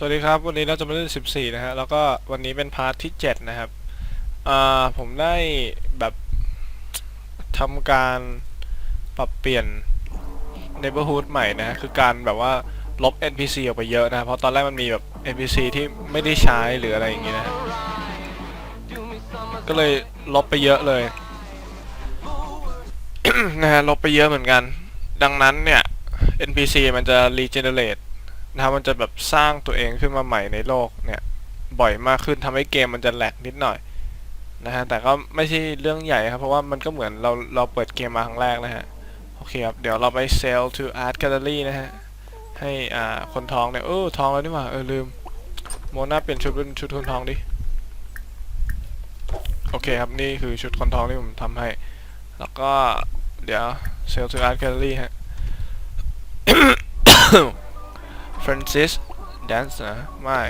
สวัสดีครับ วันนี้เราจะมาเล่น 14 นะฮะ แล้วก็วันนี้เป็นพาร์ทที่ 7 นะครับ อ่า ผมได้แบบทำการปรับเปลี่ยน neighborhood ใหม่นะ คือการแบบว่าลบ NPC ออกไปเยอะนะ เพราะตอนแรกมันมีแบบ NPC ที่ไม่ได้ใช้หรืออะไรอย่างงี้นะ ก็เลยลบไปเยอะเลย นะฮะ ลบไปเยอะเหมือนกัน ดังนั้นเนี่ย NPC มันจะ regenerate นะครับมันจะแบบสร้างตัวเองขึ้นมาใหม่ในโลกเนี่ยบ่อยมากขึ้นทำให้เกมมันจะแหลกนิดหน่อยนะฮะแต่ก็ไม่ใช่เรื่องใหญ่ครับเพราะว่ามันก็เหมือนเราเราเปิดเกมมาครั้งแรกนะฮะโอเคครับเดี๋ยวเราไป sell to art gallery นะฮะให้อ่าคนทองเนี่ยเออทองแล้วนี่หว่าเออลืมโมนาเปลี่ยนชุดเป็นชุดคนทองดิโอเคครับนี่คือชุดคนทองที่ผมทำให้ แล้วก็เดี๋ยว sell to art gallery ฮะ Francis Dance นะ ไม่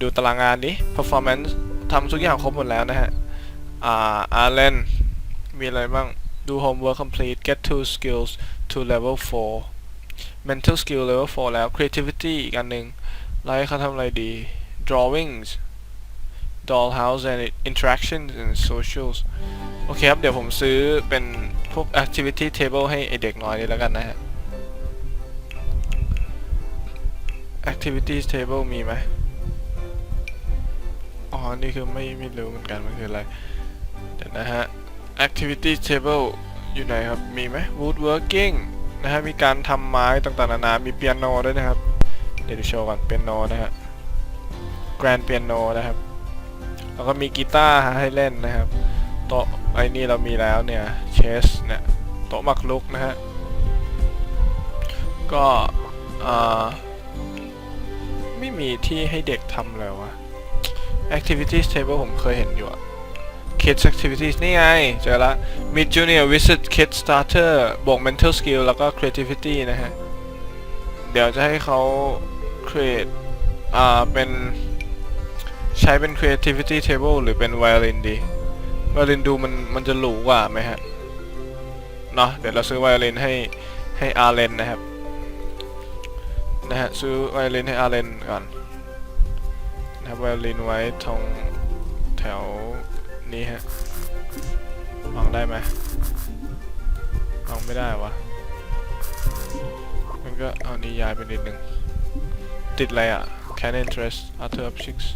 ดูตารางงานดิ Performance ทำทุกอย่างครบหมดแล้วนะฮะ อ่า Arlen มีอะไรบ้าง ดู homework complete get two skills to level 4 mental skill level 4 แล้ว creativity อีกอันหนึ่งไลฟ์เขาทำอะไรดี drawings dollhouse and interactions and socials โอเคครับ เดี๋ยวผมซื้อเป็นพวก activity table ให้ไอเด็กน้อยนี่แล้วกันนะฮะ activities table มีไหมอ๋อ นี่คือไม่ไม่รู้เหมือนกัน มันคืออะไร เดี๋ยวนะฮะ activities table อยู่ไหนครับ มีไหม woodworking นะฮะ มีการทำไม้ต่างๆนานา มีเปียโนด้วยนะครับ เดี๋ยวดูโชว์ก่อน เปียโนนะฮะ grand piano นะครับ แล้วก็มีกีตาร์ให้เล่นนะครับ โต๊ะไอ้นี่เรามีแล้วเนี่ย เชสเนี่ย โต๊ะหมักลุกนะฮะ ก็อ่า ไม่มีที่ให้เด็กทำเลยวะ activities table ผมเคยเห็นอยู่อะ kids activities นี่ไง เจอละ mid junior visit kids starter บวก mental skill แล้วก็ creativity นะฮะ เดี๋ยวจะให้เขา create อ่า เป็น ใช้เป็น creativity table หรือเป็น violin ดี violin ดูมัน มันจะหรูกว่าไหมฮะ เนาะเดี๋ยวเราซื้อ violin ให้ ให้อาร์เลนนะครับ นะฮะซื้อไวโอลินให้อาร์เลนก่อนนะครับไวโอลินไว้ตรงแถวนี้ฮะวางได้ไหมวางไม่ได้วะมันก็เอานี้ย้ายไปนิดนึง ติดอะไรอะ can interest other objects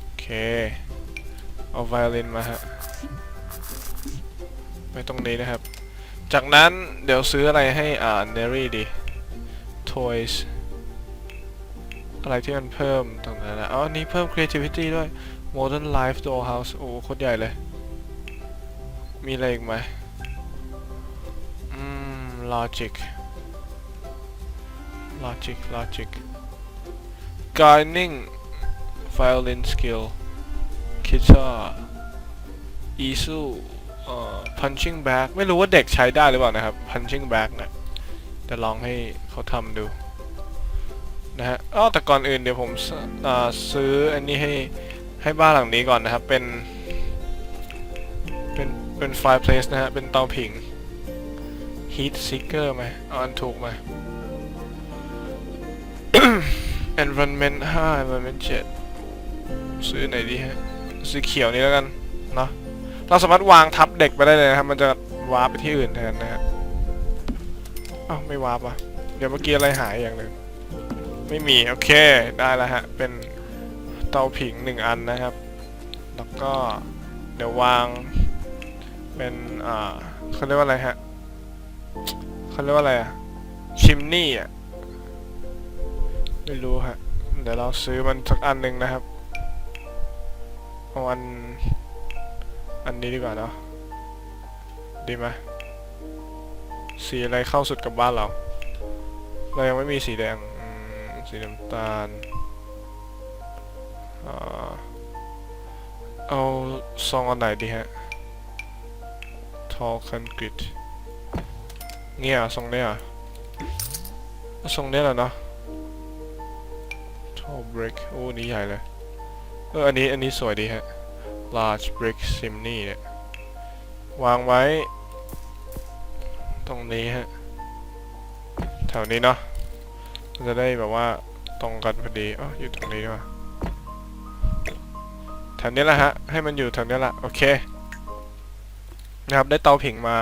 โอเค เอาไวโอลินมาฮะไปตรงนี้นะครับ จากนั้นเดี๋ยวซื้ออะไรให้อ่าเนรี่ดี toys อะไรที่มันเพิ่มตรงนั้นนะอ๋อนี้เพิ่ม creativity ด้วย modern life dollhouse โอ้โคตรใหญ่เลย มีอะไรอีกไหมอืม logic logic logic gardening violin skill guitar easel เอ่อ punching bag ไม่รู้ว่าเด็กใช้ได้หรือเปล่านะครับ punching bag เนะจะลองให้เขาทำดู นะฮะอ้อแต่ก่อนอื่นเดี๋ยวผมซื้ออันนี้ให้ให้บ้านหลังนี้ก่อนนะครับ เป็น เป็น เป็น fireplace นะฮะ เป็นเตาผิง heat seeker ไหมอาอันถูกไหม environment 5 environment 7ซื้อไหนดีฮะ สีเขียวนี้แล้วกันเนาะ เราสามารถวางทับเด็กไปได้เลยนะครับ มันจะวาร์ปไปที่อื่นแทนนะฮะอ้าวไม่วาร์ปอะ เดี๋ยวเมื่อกี้อะไรหายอย่างหนึ่ง ไม่มี โอเค ได้แล้วฮะ เป็นเตาผิงหนึ่งอันนะครับ แล้วก็เดี๋ยววางเป็นอ่าเขาเรียกว่าอะไรฮะเขาเรียกว่าอะไรอะชิมนี่อะไม่รู้ฮะ เดี๋ยวเราซื้อมันสักอันหนึ่งนะครับเอาอันอันนี้ดีกว่าเนาะดีไหมสีอะไรเข้าสุดกับบ้านเรา เรายังไม่มีสีแดง สีน้ำตาล เอาซองอันไหนดีฮะ tall concrete เงี้ยทรงเนี้ยเอาทรงเนี้ยแหละเนาะ tall brick โอ้นี่ใหญ่เลย เออ อันนี้ อันนี้สวยดีฮะ large brick chimney เนี่ยวางไว้ ตรงนี้ฮะ แถวนี้เนาะ จะได้แบบว่าตรงกันพอดีอ๋ออยู่ตรงนี้ดีกว่าแถวนี้แหละฮะ ให้มันอยู่แถวนี้แหละโอเค นะครับ ได้เตาผิงมา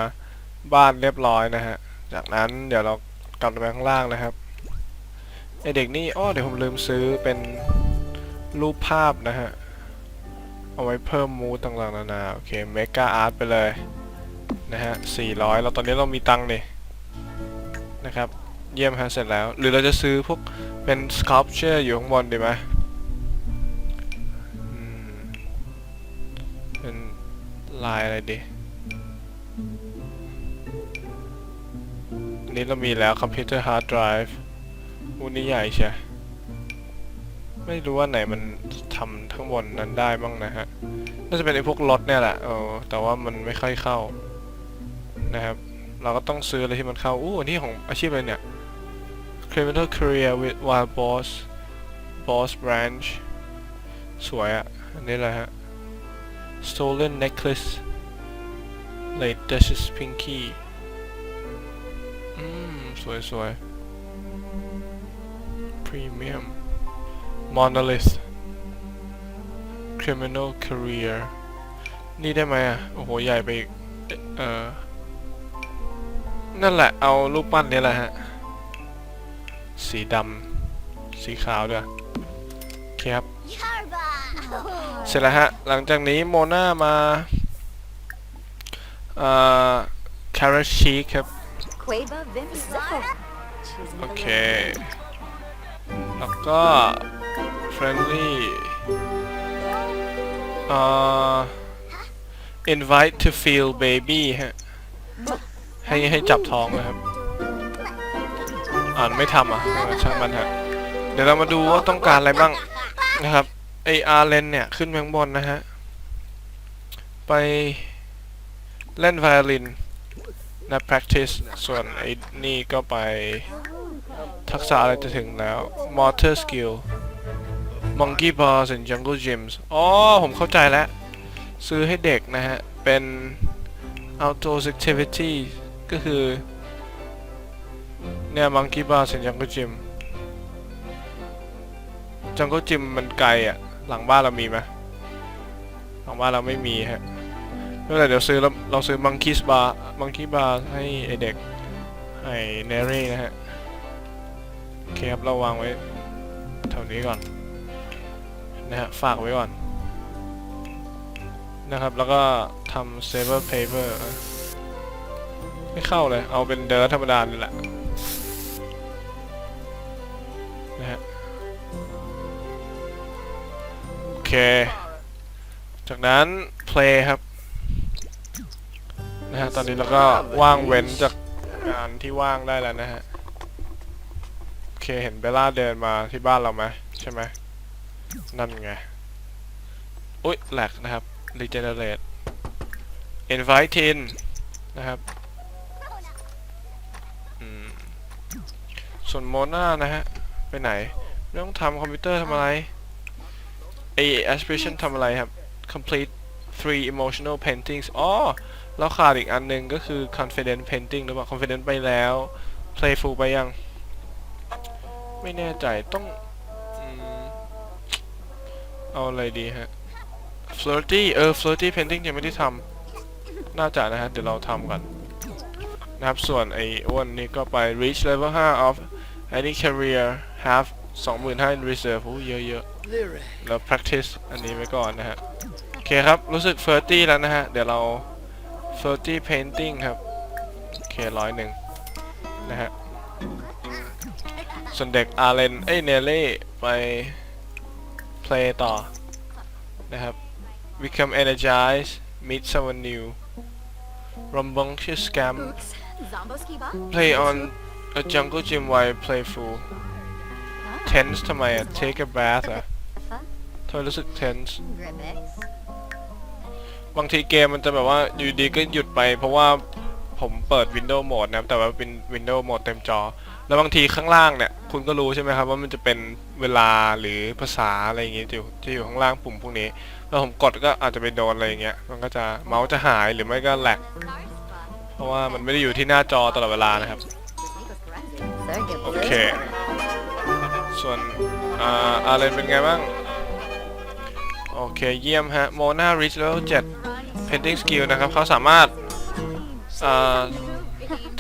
บ้านเรียบร้อยนะฮะ จากนั้นเดี๋ยวเรากลับไปข้างล่างนะครับไอเด็กนี่อ้อเดี๋ยวผมลืมซื้อเป็นรูปภาพนะฮะ เอาไว้เพิ่มมูต่างๆนานาโอเคเมกาอาร์ตไปเลยนะฮะ400แล้วตอนนี้เรามีตังค์นี่นะครับ ยี่ยมฮะเสร็จแล้ว หรือเราจะซื้อพวกเป็น sculpture อยู่ข้างบนดีไหมเป็นลายอะไรดีนี้เรามีแล้วคอมพิวเตอร์ฮาร์ดไดรฟ์อูนี่ใหญ่ใช่ไม่รู้ว่าไหนมันทำทั้งบนนั้นได้บ้างนะฮะ น่าจะเป็นไอ้พวกรถเนี่ยแหละเออแต่ว่ามันไม่ค่อยเข้านะครับ เราก็ต้องซื้ออะไรที่มันเข้า อู้อันนี้ของอาชีพอะไรเนี่ย Criminal Career with Wild Boss Boss Branch สวยอะอันนี้แหละฮะ Stolen Necklace Late Duchess Pinky อืม สวยสวย Premium Monolith Criminal Career นี่ได้ไหมอะ โอ้โห ใหญ่ไปอีก เออนั่นแหละ เอารูปปั้นนี้แหละฮะ สีดำสีขาวด้วยโอเคครับ เสร็จแล้วฮะ หลังจากนี้โมนามาเอ่อคาราชีครับ Quaba Vim Sickle. โอเค แล้วก็ friendly เอ่อ invite to feel baby ฮะ ให้ให้จับท้องนะครับ อ่านไม่ทำอะเออช่างมันฮะเดี๋ยวเรามาดูว่าต้องการอะไรบ้างนะครับไออาร์เลนเนี่ยขึ้นไปข้างบนนะฮะ ไปเล่นไวโอลินนะ practice ส่วนไอ้นี่ก็ไปทักษะอะไรจะถึงแล้ว motor skill monkey bars and jungle gyms อ๋อ ผมเข้าใจแล้ว ซื้อให้เด็กนะฮะ เป็น outdoor activity ก็คือ เนี่ย monkey bars and jungle gym jungle gym มันไกลอะ หลังบ้านเรามีไหมหลังบ้านเราไม่มีฮะไม่เป็นไรเดี๋ยวซื้อแล้วเราซื้อ monkey bar monkey bar ให้ไอเด็กให้เนรี่นะฮะโอเคครับเราวางไว้แถวนี้ก่อนนะฮะฝากไว้ก่อนนะครับ แล้วก็ทำ saver paper ไม่เข้าเลย เอาเป็นเดิร์ธรรมดานี่แหละ เค จากนั้น play ครับ นะฮะ ตอนนี้เราก็ว่างเว้นจากงานที่ว่างได้แล้วนะฮะ โอเค เห็นเบลล่าเดินมาที่บ้านเราไหมใช่ไหม นั่นไง อุ๊ยแหลกนะครับ regenerate invite in นะครับส่วนโมนานะฮะ ไปไหน ไม่ต้องทำคอมพิวเตอร์ทำอะไร อ aspiration ทำอะไรครับ complete three emotional paintings อ๋อแล้วขาดอีกอันหนึ่งก็คือ confident painting หรือเปล่า confident ไปแล้ว playful ไปยัง ไม่แน่ใจต้องอเอาอะไรดีฮะ flirty เออ flirty painting ยังไม่ได้ทำน่าจะนะฮะ เดี๋ยวเราทำก่อนนะครับ ส่วนไอ้อ้วนนี่ก็ไป reach level 5 of any career have 25,000 in reserve โอ้เยอะๆ แล้ว practice อันนี้ไว้ก่อนนะฮะ โอเคครับ รู้สึก flirty แล้วนะฮะ เดี๋ยวเรา flirty painting ครับ โอเคร้อยหนึ่งนะฮะ ส่วนเด็กอาร์เลน เอ้ย เนเล่ไป play ต่อ นะครับ become energized meet someone new rambunctious scam Boots. Zomboski Bob. play on a jungle gym while playful tense ทำไมอะ take a bath อะทำไมรู้สึก tense Grimmix. บางทีเกมมันจะแบบว่าอยู่ดีก็หยุดไป เพราะว่าผมเปิด Windows Mode นะครับ แต่ว่าเป็น Windows Mode เต็มจอ แล้วบางทีข้างล่างเนี่ย คุณก็รู้ใช่ไหมครับ ว่ามันจะเป็นเวลาหรือภาษาอะไรอย่างเงี้ยจะอยู่จะอยู่ข้างล่างปุ่มพวกนี้ แล้วผมกดก็อาจจะไปโดนอะไรอย่างเงี้ย มันก็จะเมาส์จะหายหรือไม่ก็แหลก เพราะว่ามันไม่ได้อยู่ที่หน้าจอตลอดเวลานะครับ โอเค ส่วนอาอาเลนเป็นไงบ้าง โอเคเยี่ยมฮะโมนาริชเลเวล7 painting skill นะครับเขาสามารถอ่า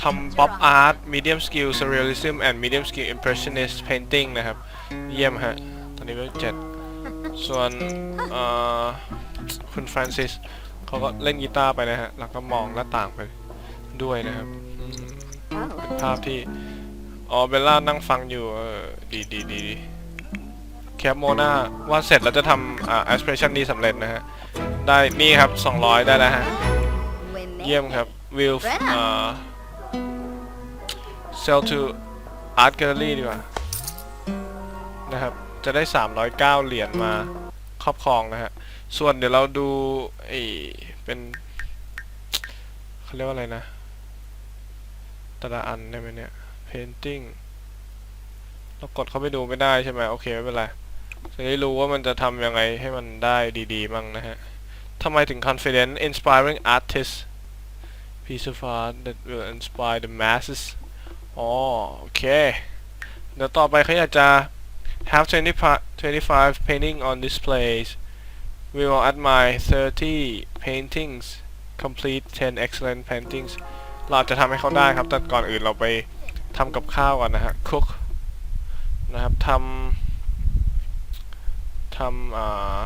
ทำ pop art medium skill surrealism and medium skill impressionist painting นะครับ เยี่ยมฮะ ตอนนี้เลเวล7ส่วนคุณฟรานซิสเขาก็เล่นกีตาร์ไปนะฮะ แล้วก็มองหน้าต่างไปด้วยนะครับ เป็นภาพที่ อ๋อเบลล่านั่งฟังอยู่ เออ ดีดีดีแคปโมนาวาดเสร็จแล้วจะทำอ่า aspiration นี้สำเร็จนะฮะ ได้ นี่ครับ 200 ได้แล้วฮะ เยี่ยมครับ will อ่า sell to art gallery ดีกว่า นะครับ จะได้ 309 เหรียญมาครอบครองนะฮะ ส่วนเดี๋ยวเราดูไอ้เป็นเขาเรียกว่าอะไรนะแต่ละอันได้ไหมเนี่ย painting เรากดเข้าไปดูไม่ได้ใช่ไหมโอเคไม่เป็นไรจะได้รู้ว่ามันจะทำยังไงให้มันได้ดีๆมั่งนะฮะทำไมถึง confident inspiring artist piece of art that will inspire the masses อ๋อโอเค เดี๋ยวต่อไปเขาอยากจะ have 25 painting on displays we will admire 30 paintings complete 10 excellent paintings เราจะทำให้เขาได้ครับ แต่ก่อนอื่นเราไป ทำกับข้าวก่อนนะฮะ cook นะครับทำทำอ่า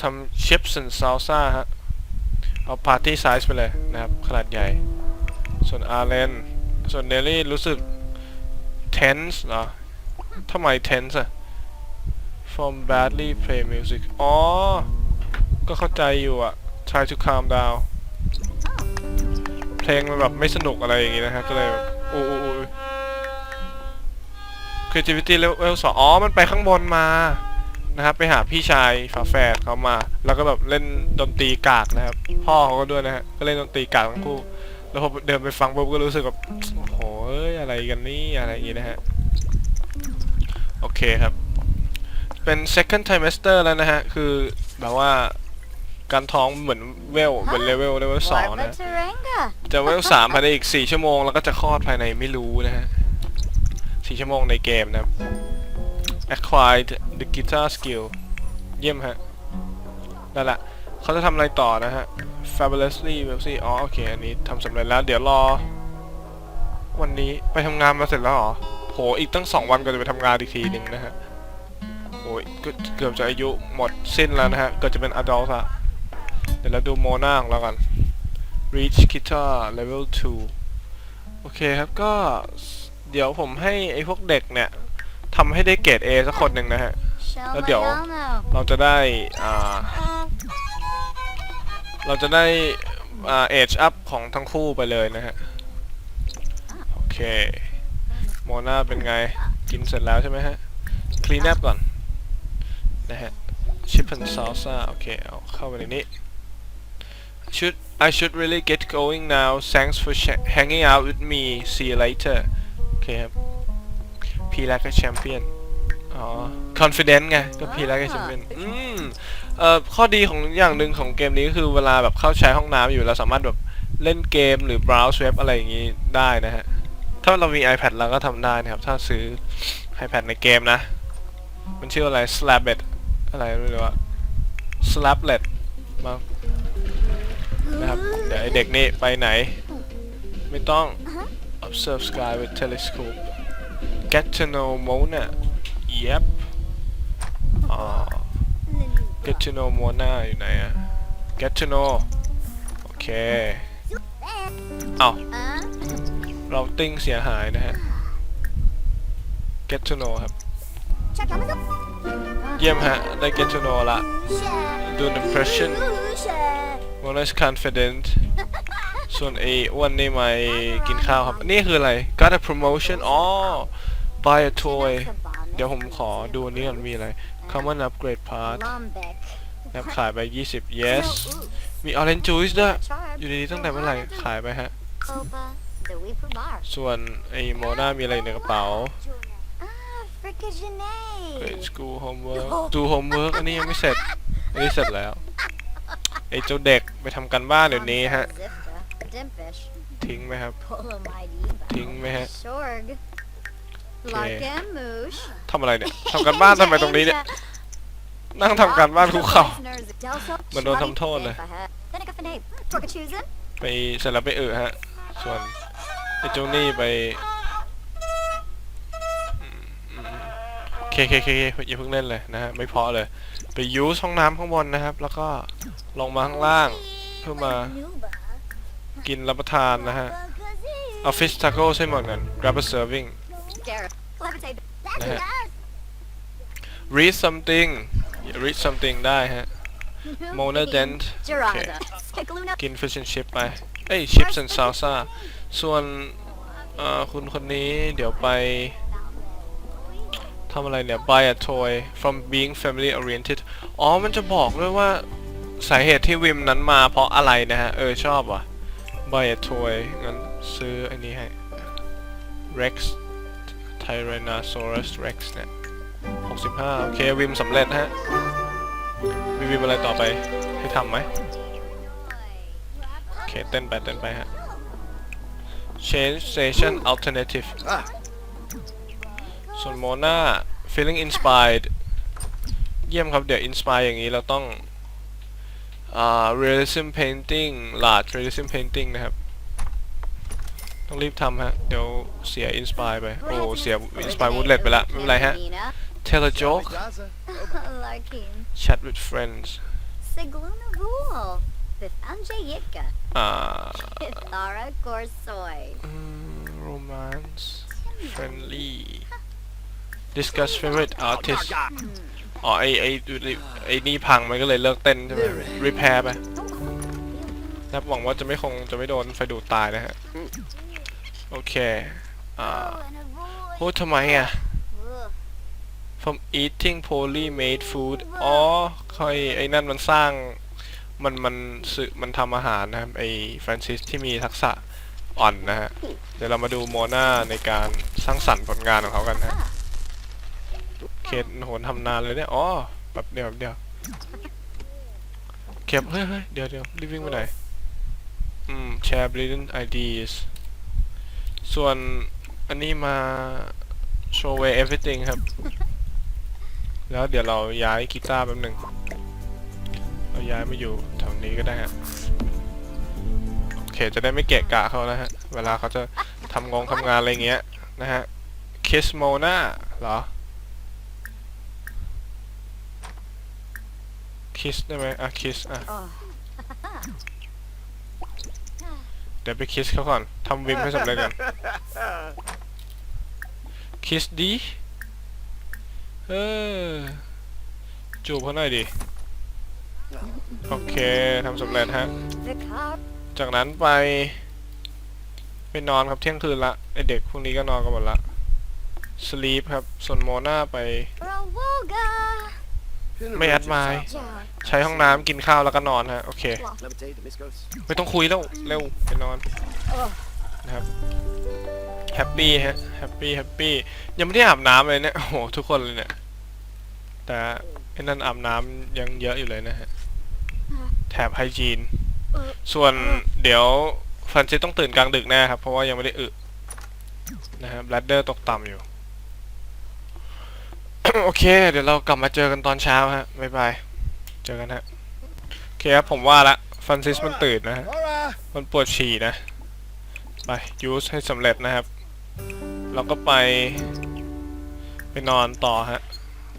ทำ chips and salsa ฮะ เอา party size ไปเลยนะครับ ขนาดใหญ่ ส่วนอาร์เลนส่วนเนลลี่รู้สึก tense เหรอทำไม tense อะ from badly play music อ๋อ ก็เข้าใจอยู่อะ try to calm down เพลงมันแบบไม่สนุกอะไรอย่างงี้นะฮะก็เลยแบบอู้อู้อู้ creativity level สองอ๋อ มันไปข้างบนมานะครับไปหาพี่ชายฝาแฝดเขามา แล้วก็แบบเล่นดนตรีกากนะครับ พ่อเขาก็ด้วยนะฮะก็เล่นดนตรีกากทั้งคู่ แล้วพอเดินไปฟังปุ๊บก็รู้สึกแบบโอ้โหเอ้ยอะไรกันนี่อะไรอย่างงี้นะฮะโอเคครับ เป็น second trimester แล้วนะฮะ คือแบบว่า การท้องเหมือนเวลเหมือนเลเวลเลเวลสองนะ Warbataranga. จะเวลสามภายในอีกสี่ชั่วโมงแล้วก็จะคลอดภายในไม่รู้นะฮะสี่ชั่วโมงในเกมนะครับ acquired the guitar skill เยี่ยมฮะนั่นแหละเขาจะทำอะไรต่อนะฮะ fabulously wealthy อ๋อ โอเค อันนี้ทำสำเร็จแล้ว เดี๋ยวรอ วันนี้ไปทำงานมาเสร็จแล้วเหรอโห อีกตั้งสองวันก็จะไปทำงานอีกทีหนึ่งนะฮะโอ้ยก็เกือบจะอายุหมดสิ้นแล้วนะฮะ เกือบจะเป็น adult ละ เดี๋ยวเราดูโมนาของเรากัน reach guitar level 2 โอเคครับก็เดี๋ยวผมให้ไอ้พวกเด็กเนี่ยทำให้ได้เกรด A สักคนหนึ่งนะฮะ Show Adiós. Mayano. เราจะได้อ่าเราจะได้อ่า age up ของทั้งคู่ไปเลยนะฮะ โอเค โมนาเป็นไง กินเสร็จแล้วใช่ไหมฮะ clean up ก่อน นะฮะ chip and salsa โอเค เอาเข้าไปในนี้ should I should really get going now thanks for sh- hanging out with me see you later โอเคครับ P แล้วก็แชมเปี้ยนอ๋อ confident ไงก็ P แล้วก็แชมเปี้ยนอืมเอ่อข้อดีของอย่างหนึ่งของเกมนี้ก็คือเวลาแบบเข้าใช้ห้องน้ำอยู่เราสามารถแบบเล่นเกมหรือ browse เว็บอะไรอย่างนี้ได้นะฮะ ถ้าเรามี iPad เราก็ทำได้นะครับ ถ้าซื้อ iPad ในเกมนะ มันชื่ออะไร Slablet อะไรไม่รู้ว่า Slablet มา นะครับ เดี๋ยวไอเด็กนี่ไปไหน ไม่ต้อง observe sky with telescope get to know Mona yep อ๋อ get to know Mona อยู่ไหนอะ get to know โอเค เอ้า Huh? เราติ้งเสียหายนะฮะ get to know ครับ Check out the เยี่ยมฮะ ได้ get to know ละ share. do an impression O n e s นเฟดเดนต์ส่วนไอ้อันนี่มากินข้าวครับ นี่คืออะไร got a promotion อ๋อ buy a toy เดี๋ยวผมขอดูนี่กันมีอะไร common upgrade part นับขายไป 20 yes มี orange juice ด้วย อยู่ในนี้ตั้งแต่เมื่อไหร่ ขายไปฮะ ส่วนไอ้โมนามีอะไรในกระเป๋า grade school homework do homework อันนี้ยังไม่เสร็จ อันนี้เสร็จแล้ว ไอ้เจ้าเด็กไปทำกันบ้านเดี๋ยวนี้ฮะ Zifta. Dimpish. ทิ้งไหมครับ Polamide Eva. ทิ้งไหมฮะ Shorg. Larkin, Moosh. ทำอะไรเนี่ยทำกันบ้านทำไมตรงนี้เนี่ย นั่งทำการบ้านคุกเข่าเหมือนโดนทำโทษเลย ไปเสร็จแล้วไปเออฮะ ส่วนไอ้เจ้านี่ไปอืมอืมเคเคเคเคอย่าเพิ่งเล่นเลยนะฮะ ไม่เพอเลย ไปยูสห้องน้ำข้างบนนะครับ แล้วก็ลงมาข้างล่างเพื่อมากินรับประทานนะฮะเอาฟิชทาโก้ใช่หมดกัน grab a serving read something read something ได้ฮะ Mona Dent กิน fish and chip ไป เอ้ย chips and salsa ส่วนคุณคนนี้เดี๋ยวไป ทำอะไรเนี่ย buy a toy from being family oriented อ๋อ มันจะบอกด้วยว่าสาเหตุที่วิมนั้นมาเพราะอะไรนะฮะ เออ ชอบว่ะ buy a toy งั้นซื้ออันนี้ให้ Rex Tyrannosaurus Rex เนี่ย65 โอเค วิมสำเร็จฮะ มีวิมอะไรต่อไปให้ทำไหมโอเค เต้นไป เต้นไปฮะ change station alternative ส่วนโมนา feeling inspired เยี่ยมครับ เดี๋ยว inspire อย่างนี้เราต้องอ่า realism painting large realism painting นะครับ ต้องรีบทำฮะ เดี๋ยวเสีย inspire ไป โอ้ เสีย inspire woodlet ไปละ ไม่เป็นไรฮะ tell a joke Larkin. chat with friends Sigluna Ghoul. Bithanje Yitka. อ่า Ithara Gorsoy. อืม romance friendly discuss favorite artist อ๋อไอไอไอนี่พังมันก็เลยเลิกเต้นใช่ไหม repair ไปนะครับหวังว่าจะไม่คงจะไม่โดนไฟดูดตายนะฮะ โอเค อ่าพูดทำไมอะ from eating poorly made food อ๋อคอยไอ้นั่นมันสร้างมันมันสึมันทำอาหารนะครับ ไอ้ฟรานซิสที่มีทักษะอ่อนนะฮะ เดี๋ยวเรามาดูโมนาในการสร้างสรรค์ผลงานของเขากันฮะ เคสโหนทำนานเลยเนี่ย อ๋อแบบเดียวแบบเดียว เก็บ เฮ้ยเฮ้ยเดี๋ยวเดี๋ยวรีบวิ่งไปไหน อืม share brilliant ideas ส่วนอันนี้มา show away everything ครับ แล้วเดี๋ยวเราย้ายกีตาร์แป๊บหนึ่ง เราย้ายมาอยู่แถวนี้ก็ได้ฮะ โอเค จะได้ไม่เกะกะเขานะฮะ เวลาเขาจะทำงงทำงานอะไรเงี้ยนะฮะ Kiss Mona เหรอ Kiss ได้ไหมอะ Kiss อะ Oh. เดี๋ยวไป Kiss เขาก่อนทำวิมให้สำเร็จก่อน Kiss ดีเออจูบเขาหน่อยดิโอเคทำสำเร็จฮะ The car. จากนั้นไป ไปนอนครับเที่ยงคืนละไอเด็กพวกนี้ก็นอนกันหมดละ sleep ครับส่วนโมนาไป Rawoga. ไม่แอดไมล์ Joe. ใช้ห้องน้ำกินข้าวแล้วก็นอนฮะ โอเค Levitate, the miss goes. ไม่ต้องคุยแล้ว เร็วไปนอน Ugh. นะครับแฮปปี้ฮะแฮปปี้แฮปปี้ยังไม่ได้อาบน้ำเลยเนี่ยโอ้โหทุกคนเลยเนี่ย แต่ไอ้นั่นอาบน้ำยังเยอะอยู่เลยนะฮะแถบไฮจีน ส่วนเดี๋ยวฟันซิสต้องตื่นกลางดึกแน่ครับ เพราะว่ายังไม่ได้อึนะครับแบลดเดอร์ตกต่ำอยู่ โอเค เดี๋ยวเรากลับมาเจอกันตอนเช้าฮะบ๊ายบาย เจอกันฮะ โอเคครับ ผมว่าละฟันซิสมันตื่นนะฮะ มันปวดฉี่นะ ไปยูสให้สำเร็จนะครับ เราก็ไป ไปนอนต่อฮะ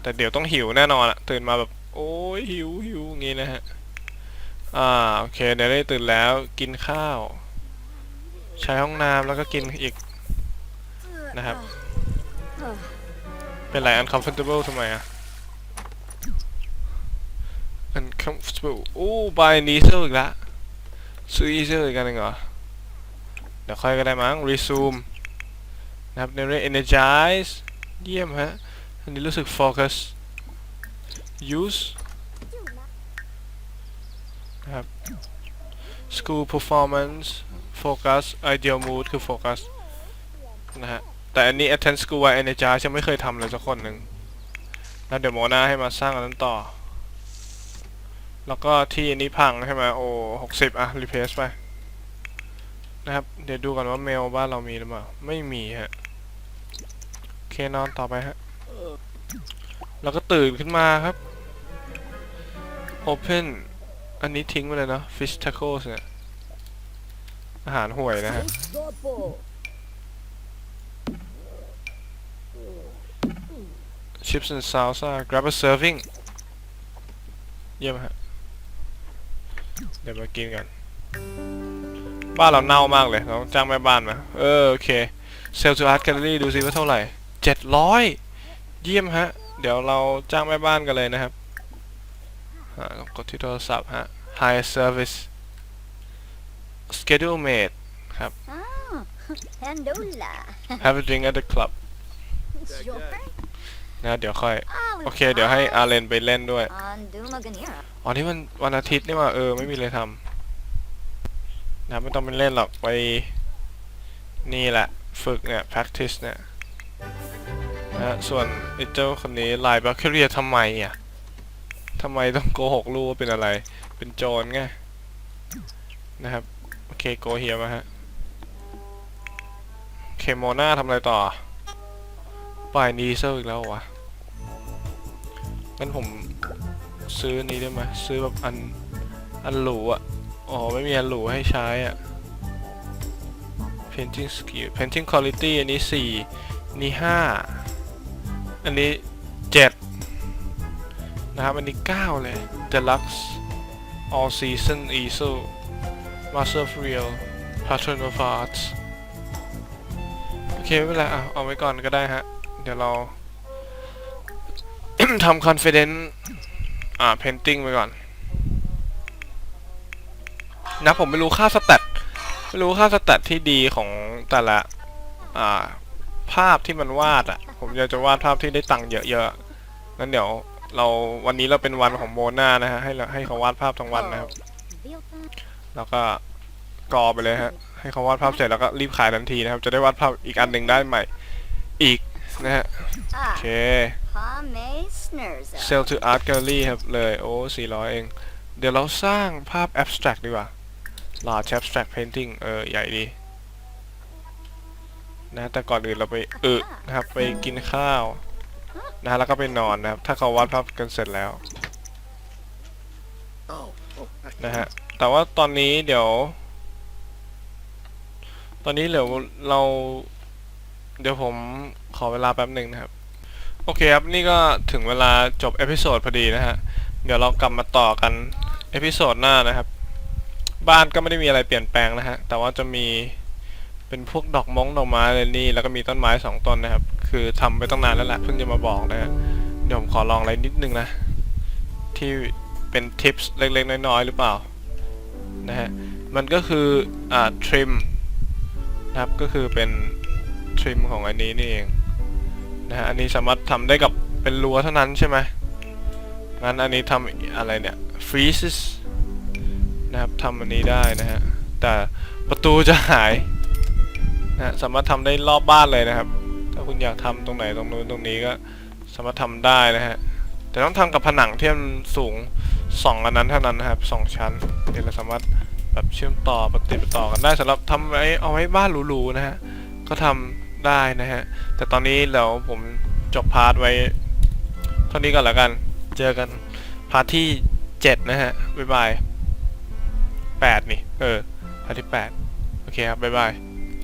แต่เดี๋ยวต้องหิวแน่นอนอะตื่นมาแบบ โอ้ยหิวหิวงงี้นะฮะ อ่า โอเค เดี๋ยวได้ตื่นแล้วกินข้าว ใช้ห้องน้ำแล้วก็กินอีกนะครับ เป็นไร uncomfortable ทำไมอะ uncomfortable โอ้บายนีเซอร์อีกล้วซื้ออีเซอร์อีกกันหนึ่งเหรอ เดี๋ยวค่อยก็ได้มั้ง resume นะครับในเรื่อง energize เยี่ยมฮะ อันนี้รู้สึก focus use นะครับ school performance focus ideal mood คือ focus นะฮะ แต่อันนี้ attend school ว่า energize ยังไม่เคยทำเลยสักคนหนึ่งแล้วเดี๋ยวโมนาให้มาสร้างอันนั้นต่อ แล้วก็ที่อันนี้พังใช่ไหมโอ้หกสิบอะ replace ไป นะครับ เดี๋ยวดูก่อนว่าเมลบ้านเรามีหรือเปล่า ไม่มีฮะโอเคนอนต่อไปฮะ แล้วก็ตื่นขึ้นมาครับ Open อันนี้ทิ้งไปเลยเนาะ Fish tacos เนี่ยอาหารห่วยนะฮะ Chips and salsa grab a serving เยี่ยมฮะ เดี๋ยวมากินกัน บ้านเราเน่ามากเลย เราต้องจ้างแม่บ้านมา เออโอเคเซล to art gallery ดูซิว่าเท่าไหร่เจ็ดร้อยเยี่ยมฮะ เดี๋ยวเราจ้างแม่บ้านกันเลยนะครับอ่ากดที่โทรศัพท์ฮะ high service schedule mate Ah, Pandola. have a drink at the club Sure. นะเดี๋ยวค่อย โอเค เดี๋ยวให้อาเลนไปเล่นด้วย อ๋อนี่มันวันอาทิตย์นี่ว่าเออไม่มีอะไรทำนะไม่ต้องไปเล่นหรอกไป นี่แหละ ฝึกเนี่ย practice เนี่ยนะส่วนไอ้เจ้าคนนี้ลายบัคเรียทำไมอะทำไมต้องโกหกลูกว่าเป็นอะไร เป็นโจรไงนะครับ โอเคโกเฮียมาฮะ เคโมนาทำอะไรต่อ ปล่อยนีเซลอีกแล้ววะงั้นผมซื้อนี้ได้ไหมซื้อแบบอัน อันหรูอะ อ๋อ ไม่มีอันหรูให้ใช้อะ painting skill painting quality อันนี้สี่นนี้ห้าอันนี้เจ็ดนะครับ อันนี้เก้าเลย deluxe all season easel master of real pattern of arts โอเค ไม่เป็นไรอะเอาไว้ก่อนก็ได้ฮะ ดี๋ยวเรา ทำ confident อ่า painting ไปก่อน นะผมไม่รู้ค่าสแตทไม่รู้ค่าสแตทที่ดีของแต่ละ อ่า ภาพที่มันวาดอะ่ะ ผมอยากจะวาดภาพที่ได้ตังค์เยอะๆงั้นเดี๋ยวเราวันนี้เราเป็นวันของโมนานะฮะให้เราให้เขาวาดภาพทั้งวันนะครับ แล้วก็กรอไปเลยฮะ ให้เขาวาดภาพเสร็จแล้วก็รีบขายทันทีนะครับ จะได้วาดภาพอีกอันหนึ่งได้ใหม่ อีก นะฮะ โอ Ah, เค Pame Snurza. Sell to Art Gallery ครับ เลย โอ้ 400 เอง เดี๋ยวเราสร้างภาพ abstract ดีกว่า large abstract painting เออ ใหญ่ดี นะ แต่ก่อนอื่นเราไปอึนะครับ ไปกินข้าว นะฮะ แล้วก็ไปนอนนะครับ ถ้าเขาวาดภาพกันเสร็จแล้ว นะฮะ แต่ว่าตอนนี้เดี๋ยว ตอนนี้เดี๋ยวเรา เดี๋ยวผม ขอเวลาแป๊บหนึ่งนะครับ โอเคครับ นี่ก็ถึงเวลาจบเอพิโซดพอดีนะฮะ เดี๋ยวเรากลับมาต่อกันเอพิโซดหน้านะครับ บ้านก็ไม่ได้มีอะไรเปลี่ยนแปลงนะฮะ แต่ว่าจะมีเป็นพวกดอกมงดอกไม้เลยนี่ แล้วก็มีต้นไม้สองต้นนะครับ คือทำไปตั้งนานแล้วแหละเพิ่งจะมาบอกนะฮะ เดี๋ยวผมขอลองอะไรนิดนึงนะ ที่เป็นทิปส์เล็กๆน้อยๆหรือเปล่านะฮะ มันก็คืออ่าทริมนะครับก็คือเป็นทริมของอันนี้นี่เอง นะฮะอันนี้สามารถทำได้กับเป็นรั้วเท่านั้นใช่ไหมงั้นอันนี้ทำอะไรเนี่ย freezes นะครับทำอันนี้ได้นะฮะแต่ประตูจะหายนะฮะสามารถทำได้รอบบ้านเลยนะครับ ถ้าคุณอยากทำตรงไหนตรงนู้นตรงนี้ก็สามารถทำได้นะฮะแต่ต้องทำกับผนังที่มันสูงสองอันนั้นเท่านั้นนะครับสองชั้นเดี๋ยวเราสามารถแบบเชื่อมต่อปฏิดต่อกันได้สำหรับทำไว้เอาไว้บ้านหรูๆนะฮะก็ทำ ได้นะฮะ แต่ตอนนี้เดี๋ยวผมจบพาร์ทไว้เท่านี้ก่อนแล้วกัน เจอกันพาร์ทที่เจ็ดนะฮะ บ๊ายบายแปดนี่ เออ พาร์ทที่แปดโอเคครับ บ๊ายบาย